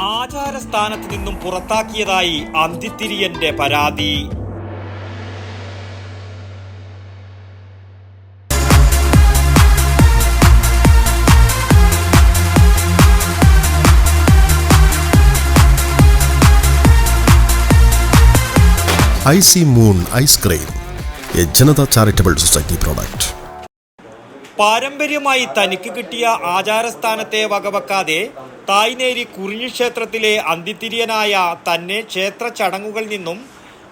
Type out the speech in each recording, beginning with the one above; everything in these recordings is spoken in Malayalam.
ആചാരസ്ഥാനത്ത് നിന്നും പുറത്താക്കിയതായി അന്തിത്തിരിയന്റെ പരാതി. I C moon ice cream a Janatha charitable society product. പാരമ്പര്യമായി തനിക്ക് കിട്ടിയ ആചാരസ്ഥാനത്തെ വകവെക്കാതെ തായ്നേരി കുറിഞ്ഞി ക്ഷേത്രത്തിലെ അന്തിത്തിരിയനായ തന്നെ ക്ഷേത്ര ചടങ്ങുകളിൽ നിന്നും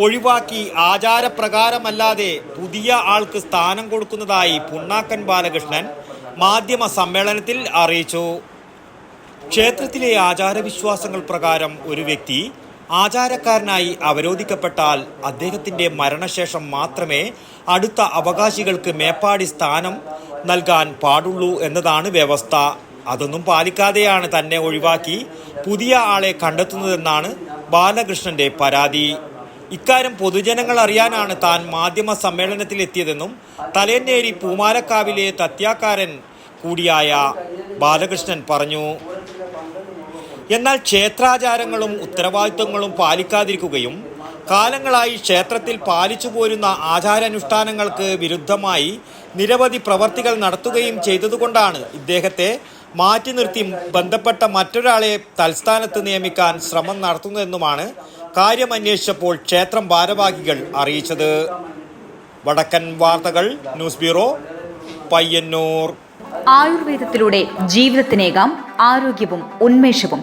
ഒഴിവാക്കി ആചാരപ്രകാരമല്ലാതെ പുതിയ ആൾക്ക് സ്ഥാനം കൊടുക്കുന്നതായി പുണ്ണാക്കൻ ബാലകൃഷ്ണൻ മാധ്യമ സമ്മേളനത്തിൽ അറിയിച്ചു. ക്ഷേത്രത്തിലെ ആചാരവിശ്വാസങ്ങൾ പ്രകാരം ഒരു വ്യക്തി ആചാരക്കാരനായി അവരോധിക്കപ്പെട്ടാൽ അദ്ദേഹത്തിന്റെ മരണശേഷം മാത്രമേ അടുത്ത അവകാശികൾക്ക് മേപ്പാടി സ്ഥാനം നൽകാൻ പാടുള്ളൂ എന്നതാണ് വ്യവസ്ഥ. അതൊന്നും പാലിക്കാതെയാണ് തന്നെ ഒഴിവാക്കി പുതിയ ആളെ കണ്ടെത്തുന്നതെന്നാണ് ബാലകൃഷ്ണന്റെ പരാതി. ഇക്കാര്യം പൊതുജനങ്ങൾ അറിയാനാണ് താൻ മാധ്യമ സമ്മേളനത്തിൽ എത്തിയതെന്നും തലേന്നേരി പൂമാലക്കാവിലെ തത്യാക്കാരൻ കൂടിയായ ബാലകൃഷ്ണൻ പറഞ്ഞു. എന്നാൽ ക്ഷേത്രാചാരങ്ങളും ഉത്തരവാദിത്വങ്ങളും പാലിക്കാതിരിക്കുകയും കാലങ്ങളായി ക്ഷേത്രത്തിൽ പാലിച്ചു പോരുന്ന ആചാരാനുഷ്ഠാനങ്ങൾക്ക് വിരുദ്ധമായി നിരവധി പ്രവർത്തികൾ നടത്തുകയും ചെയ്തതുകൊണ്ടാണ് ഇദ്ദേഹത്തെ മാറ്റി നിർത്തി ബന്ധപ്പെട്ട മറ്റൊരാളെ തൽസ്ഥാനത്ത് നിയമിക്കാൻ ശ്രമം നടത്തുന്നതെന്നുമാണ് കാര്യമന്വേഷിച്ചപ്പോൾ ക്ഷേത്രം ഭാരവാഹികൾ അറിയിച്ചത്. വടക്കൻ വാർത്തകൾ ന്യൂസ് ബ്യൂറോ പയ്യന്നൂർ. ആയുർവേദത്തിലൂടെ ജീവിതത്തിനേകാം ആരോഗ്യവും ഉന്മേഷവും